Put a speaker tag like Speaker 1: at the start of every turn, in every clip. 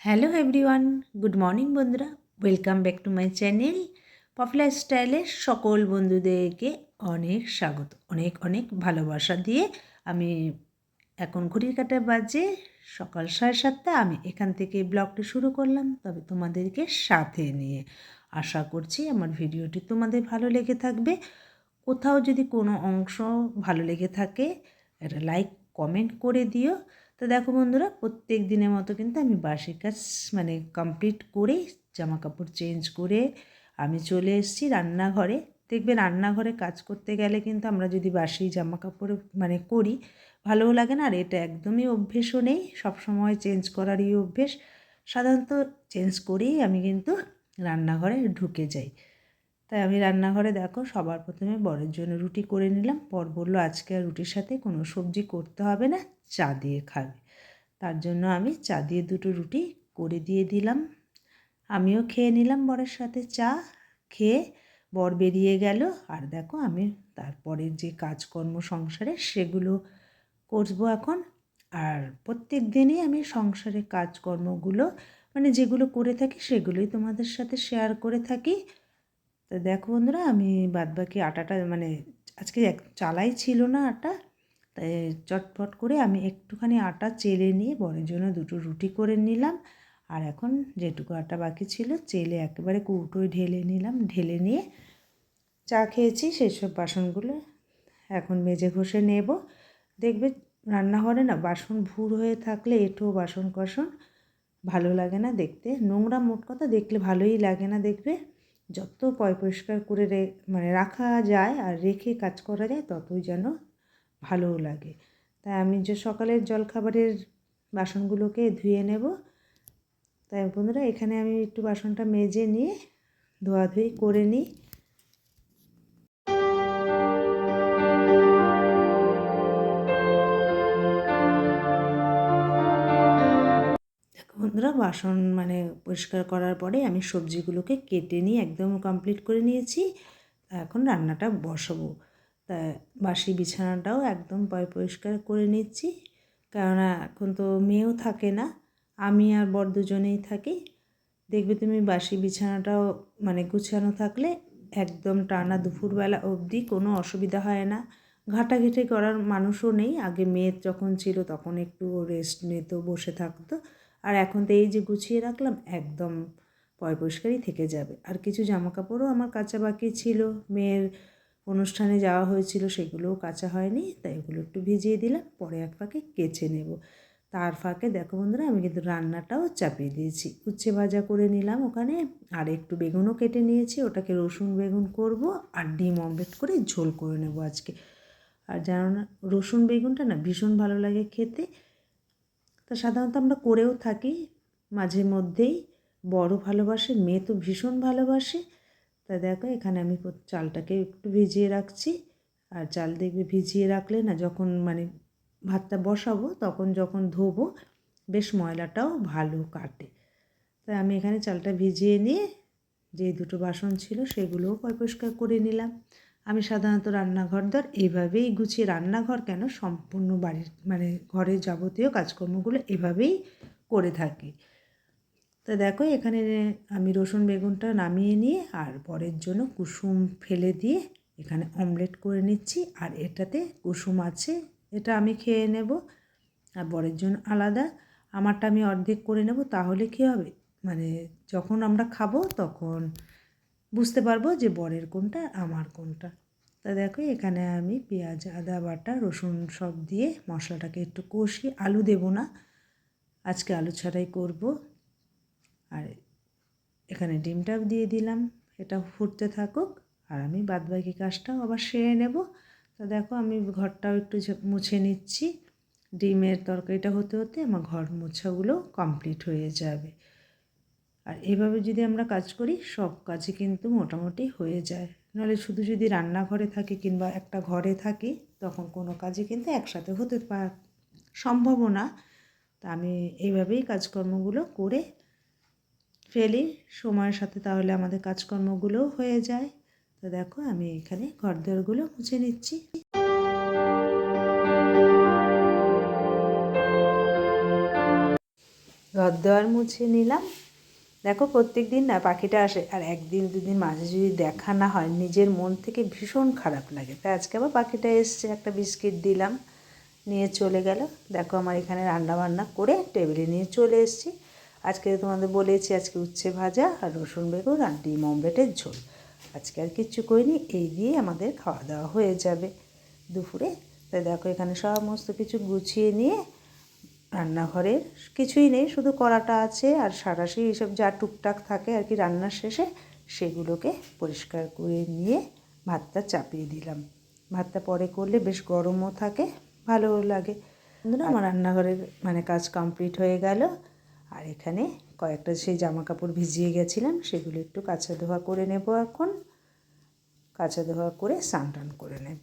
Speaker 1: Hello everyone good morning বন্ধুরা welcome back to my channel popular স্টাইলের সকল বন্ধুদেরকে অনেক স্বাগত, অনেক অনেক ভালোবাসা দিয়ে আমি এখন ঘড়ির কাটা বাজে সকাল সাড়ে সাতটা। আমি এখান থেকে ব্লগটি শুরু করলাম, তবে তোমাদেরকে সাথে নিয়ে আশা করছি আমার ভিডিওটি তোমাদের ভালো লেগে থাকবে। কোথাও যদি কোনো অংশ ভালো লেগে থাকে, একটা লাইক কমেন্ট করে দিও। তো দেখো বন্ধুরা, প্রত্যেক দিনের মতো কিন্তু আমি বাসি কাজ মানে কমপ্লিট করে জামা কাপড় চেঞ্জ করে আমি চলে এসেছি রান্নাঘরে। দেখবে রান্নাঘরে কাজ করতে গেলে কিন্তু আমরা যদি বাসি জামা কাপড় মানে করি, ভালোও লাগে না। আর এটা একদমই অভ্যেসও নেই, সবসময় চেঞ্জ করারই অভ্যেস। সাধারণত চেঞ্জ করেই আমি কিন্তু রান্নাঘরে ঢুকে যাই। তাই আমি রান্নাঘরে দেখো সবার প্রথমে বরের জন্য রুটি করে নিলাম। পর বলল, আজকে আর রুটির সাথে কোনো সবজি করতে হবে না, চা দিয়ে খাবে। তার জন্য আমি চা দিয়ে দুটো রুটি করে দিয়ে দিলাম। আমিও খেয়ে নিলাম বরের সাথে চা, খেয়ে বর বেরিয়ে গেল। আর দেখো আমি তারপরের যে কাজকর্ম সংসারে সেগুলো করব এখন। আর প্রত্যেক দিনই আমি সংসারের কাজকর্মগুলো মানে যেগুলো করে থাকি সেগুলোই তোমাদের সাথে শেয়ার করে থাকি। তো দেখো বন্ধুরা, আমি বাদবাকি আটাটা মানে আজকে এক, চালাই ছিল না আটা, তাই চটপট করে আমি একটুখানি আটা চেলে নিয়ে বরের জন্য দুটো রুটি করে নিলাম। আর এখন যেটুকু আটা বাকি ছিল চেলে একেবারে কৌটোয় ঢেলে নিলাম। ঢেলে নিয়ে চা খেয়েছি, সেসব বাসনগুলো এখন মেজে ঘষে নেব। দেখবে রান্নাঘরে না, বাসন ভুর হয়ে থাকলে এঁটো বাসন কসন ভালো লাগে না দেখতে। নোংরা মোট কথা দেখলে ভালোই লাগে না দেখবে। যত পয় পরিষ্কার করে রে মানে রাখা যায় আর রেখে কাজ করা যায়, ততই যেন ভালোও লাগে। তাই আমি যে সকালের জলখাবারের বাসনগুলোকে ধুয়ে নেব। তাই বন্ধুরা, এখানে আমি একটু বাসনটা মেজে নিয়ে ধোয়াধুয়ি করে নিই। বন্ধুরা বাসন মানে পরিষ্কার করার পরে আমি সবজিগুলোকে কেটে নিয়ে একদম কমপ্লিট করে নিয়েছি। এখন রান্নাটা বসাবো। তা বাসি বিছানাটাও একদম পরিষ্কার করে নিচ্ছি। কেননা এখন তো মেয়েও থাকে না, আমি আর বর দুজনেই থাকি। দেখবে তুমি বাসি বিছানাটাও মানে গুছানো থাকলে একদম টানা দুপুরবেলা অবধি কোনো অসুবিধা হয় না। ঘাটাঘেটে করার মানুষও নেই। আগে মেয়ের যখন ছিল তখন একটু রেস্ট নিত, বসে থাকতো। আর এখন তো এই যে গুছিয়ে রাখলাম, একদম পয় পরিষ্কারই থেকে যাবে। আর কিছু জামা কাপড়ও আমার কাঁচা বাকি ছিল, মেয়ের অনুষ্ঠানে যাওয়া হয়েছিল, সেগুলোও কাঁচা হয়নি, তাই ওগুলো একটু ভিজিয়ে দিলাম, পরে এক ফাঁকে কেচে নেব। তার ফাঁকে, দেখো বন্ধুরা, আমি কিন্তু রান্নাটাও চাপিয়ে দিয়েছি। উচ্ছে ভাজা করে নিলাম ওখানে, আর একটু বেগুনও কেটে নিয়েছি, ওটাকে রসুন বেগুন করব, আর ডিম অমলেট করে ঝোল করে নেব আজকে। আর জানো না, রসুন বেগুনটা না ভীষণ ভালো লাগে খেতে তা সাধারণত আমরা করেও থাকি। মাঝে মধ্যেই বড় ভালোবাসে, মেয়ে তো ভীষণ ভালোবাসে। তা দেখো, এখানে আমি চালটাকে একটু ভিজিয়ে রাখছি। আর চাল দেখবে ভিজিয়ে রাখলে না, যখন মানে ভাতটা বসাবো, তখন যখন ধোবো, বেশ ময়লাটাও ভালো কাটে। তাই আমি এখানে চালটা ভিজিয়ে নিয়ে যে দুটো বাসন ছিল, সেগুলোও পরিষ্কার করে নিলাম। আমি সাধারণত রান্নাঘর দর এইভাবেই গুছিয়ে রান্নাঘর কেন সম্পূর্ণ বাড়ির মানে ঘরের যাবতীয় কাজকর্মগুলো এভাবেই করে থাকি। তো দেখো এখানে আমি রসুন বেগুনটা নামিয়ে নিয়ে আর পরের জন্য কুসুম ফেলে দিয়ে এখানে অমলেট করে নিচ্ছি আর এটাতে কুসুম আছে, এটা আমি খেয়ে নেব। আর বরের জন্য আলাদা আমারটা আমি অর্ধেক করে নেব, তাহলে কী হবে? মানে যখন আমরা খাব তখন বুঝতে পারব যে বরের কোনটা, আমার কোনটা। তা দেখো, এখানে আমি পেঁয়াজ, আদা, বাটা, রসুন সব দিয়ে মশলাটাকে একটু কষি আলু দেব না। আজকে আলু ছাড়াই করব। আর এখানে ডিমটা দিয়ে দিলাম, এটা ফুটতে থাকুক। আর আমি বাদবাকি কাজটাও আবার সেরে নেব। তো দেখো, আমি ঘরটাও একটু মুছে নিচ্ছি। ডিমের তরকারিটা হতে হতে আমার ঘর মোছাগুলো কমপ্লিট হয়ে যাবে। আর এভাবে যদি আমরা কাজ করি, সব কাজই কিন্তু মোটামুটি হয়ে যায়। নাহলে শুধু যদি রান্নাঘরে থাকি কিংবা একটা ঘরে থাকি, তখন কোনো কাজই কিন্তু একসাথে হতে পার সম্ভবও না। তা আমি এইভাবেই কাজকর্মগুলো করে ফেলি। সময়ের সাথে তাহলে আমাদের কাজকর্মগুলোও হয়ে যায়। তো দেখো, আমি এখানে ঘর দরগুলো মুছে নিচ্ছি। ঘর দেওয়ার মুছে নিলাম। দেখো প্রত্যেক দিন না পাখিটা আসে আর একদিন, দুদিন মাঝে যদি দেখা না হয়, নিজের মন থেকে ভীষণ খারাপ লাগে। তাই আজকে আবার পাখিটা এসছে, একটা বিস্কিট দিলাম, নিয়ে চলে গেল। দেখো, আমার এখানে রান্না বান্না করে টেবিলে নিয়ে চলে এসেছি। আজকে তোমাদের বলেছি, আজকে উচ্ছে ভাজা আর রসুন বেগুন আর ডিম অমলেটের ঝোল। আজকে আর কিচ্ছু করিনি, এই দিয়ে আমাদের খাওয়া দাওয়া হয়ে যাবে দুপুরে। তাই দেখো, এখানে সমস্ত কিছু গুছিয়ে নিয়ে রান্নাঘরের কিছুই নেই, শুধু কড়াটা আছে আর সারাশি এইসব যা টুকটাক থাকে আর কি রান্নার শেষে সেগুলোকে পরিষ্কার করে নিয়ে ভাতটা চাপিয়ে দিলাম। ভাতটা পরে করলে বেশ গরমও থাকে ভালো লাগে। বন্ধুরা, আমার রান্নাঘরের মানে কাজ কমপ্লিট হয়ে গেল। আর এখানে কয়েকটা সেই জামা কাপড় ভিজিয়ে গেছিলাম, সেগুলো একটু কাঁচা ধোয়া করে নেব এখন। কাঁচা ধোয়া করে স্নান টান করে নেব।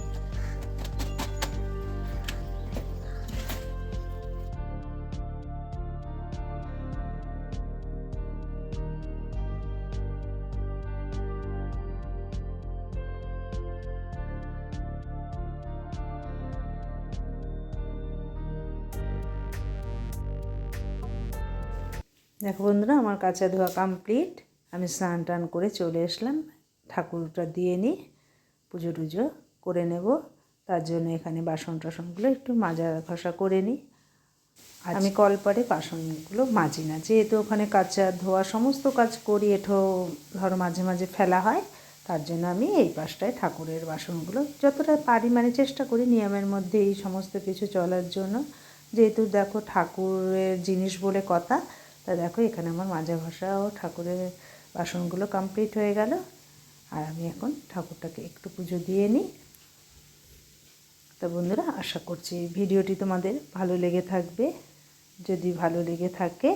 Speaker 1: দেখো বন্ধুরা আমার কাঁচা ধোয়া কমপ্লিট আমি স্নান টান করে চলে এসলাম ঠাকুরটা দিয়ে নিই পুজো টুজো করে নেব। তার জন্য এখানে বাসন টাসনগুলো একটু মাজা ঘষা করে নিই। আর আমি কলপারে বাসনগুলো মাজি না। যেহেতু ওখানে কাঁচা ধোয়া সমস্ত কাজ করি এঠো ধরো মাঝে মাঝে ফেলা হয় তার জন্য আমি এই পাশটায় ঠাকুরের বাসনগুলো যতটা পারি মানে চেষ্টা করি নিয়মের মধ্যে এই সমস্ত কিছু চলার জন্য। যেহেতু দেখো ঠাকুরের জিনিস বলে কথা তা দেখো, এখানে আমার মাজা ঘষা ও ঠাকুরের বাসনগুলো কমপ্লিট হয়ে গেল। আর আমি এখন ঠাকুরটাকে একটু পুজো দিয়ে নিই। তো বন্ধুরা, আশা করছি ভিডিওটি তোমাদের ভালো লেগে থাকবে। যদি ভালো লেগে থাকে,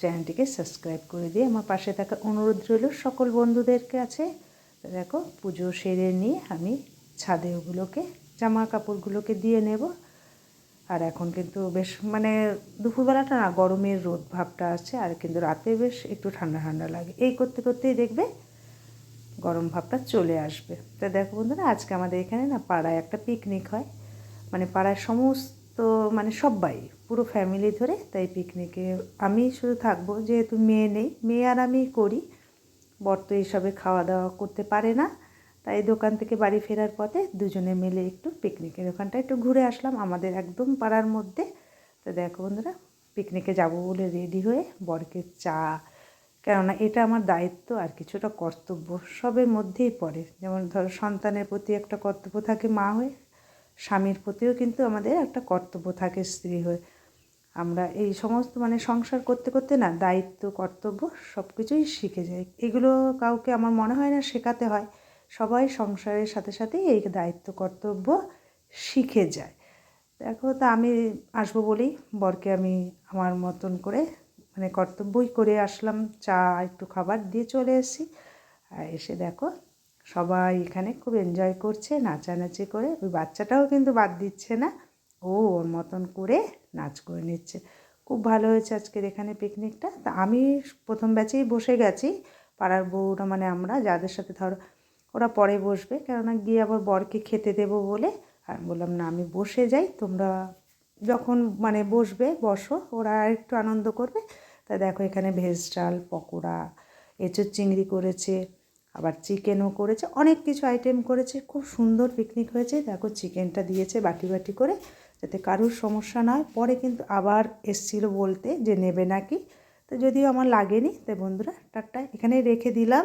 Speaker 1: চ্যানেলটিকে সাবস্ক্রাইব করে দিয়ে আমার পাশে থাকা অনুরোধ রইল সকল বন্ধুদের কাছে দেখো, পুজো সেরে নিয়ে আমি ছাদে ওগুলোকে, জামা কাপড়গুলোকে দিয়ে নেব। আর এখন কিন্তু বেশ মানে দুপুরবেলাটা না গরমের রোদ ভাবটা আছে আর কিন্তু রাতে বেশ একটু ঠান্ডা ঠান্ডা লাগে। এই করতে করতেই দেখবে গরম ভাবটা চলে আসবে। তো দেখো বন্ধুরা, আজকে আমাদের এখানে না পাড়ায় একটা পিকনিক হয়। মানে পাড়ায় সমস্ত মানে সবাই পুরো ফ্যামিলি ধরে তাই পিকনিকে আমি শুধু থাকব, যেহেতু মেয়ে নেই। মেয়ে আর আমি করি। বর তো এইসবে খাওয়া দাওয়া করতে পারে না। তাই দোকান থেকে বাড়ি ফেরার পথে দুজনে মিলে একটু পিকনিকের ওখানটা একটু ঘুরে আসলাম আমাদের একদম পাড়ার মধ্যে। তো দেখো বন্ধুরা, পিকনিকে যাব বলে রেডি হয়ে বরকে চা, কেননা এটা আমার দায়িত্ব আর কিছুটা কর্তব্য, সবের মধ্যেই পড়ে। যেমন ধরো সন্তানের প্রতি একটা কর্তব্য থাকে মা হয়ে, স্বামীর প্রতিও কিন্তু আমাদের একটা কর্তব্য থাকে স্ত্রী হয়ে। আমরা এই সমস্ত মানে সংসার করতে করতে না, দায়িত্ব, কর্তব্য সব কিছুই শিখে যাই। এগুলো কাউকে আমার মনে হয় না শেখাতে হয়। সবাই সংসারের সাথে সাথে এই দায়িত্ব, কর্তব্য শিখে যায়। দেখো তা আমি আসব বলেই বরকে আমি আমার মতন করে মানে কর্তব্যই করে আসলাম। চা, একটু খাবার দিয়ে চলে এসেছি। আর এসে দেখো সবাই এখানে খুব এনজয় করছে, নাচানাচি করে। ওই বাচ্চাটাও কিন্তু বাদ দিচ্ছে না। ও ওর মতন করে নাচ করে নিচ্ছে। খুব ভালো হয়েছে আজকের এখানে পিকনিকটা তা আমি প্রথম ব্যাচেই বসে গেছি। পাড়ার বউরা মানে আমরা, যাদের সাথে ধরো ওরা পরে বসবে। কেননা গিয়ে আবার বরকে খেতে দেবো বলে আর বললাম, না, আমি বসে যাই, তোমরা যখন মানে বসবে, বসো, ওরা আর একটু আনন্দ করবে। তা দেখো এখানে ভেজ ডাল, পকোড়া, এঁচোর চিংড়ি করেছে, আবার চিকেনও করেছে, অনেক কিছু আইটেম করেছে। খুব সুন্দর পিকনিক হয়েছে। দেখো চিকেনটা দিয়েছে বাটি বাটি করে, যাতে কারুর সমস্যা নয় পরে কিন্তু আবার এসছিল বলতে যে নেবে নাকি। তো যদিও আমার লাগেনি, তাই বন্ধুরা টাকটা এখানে রেখে দিলাম।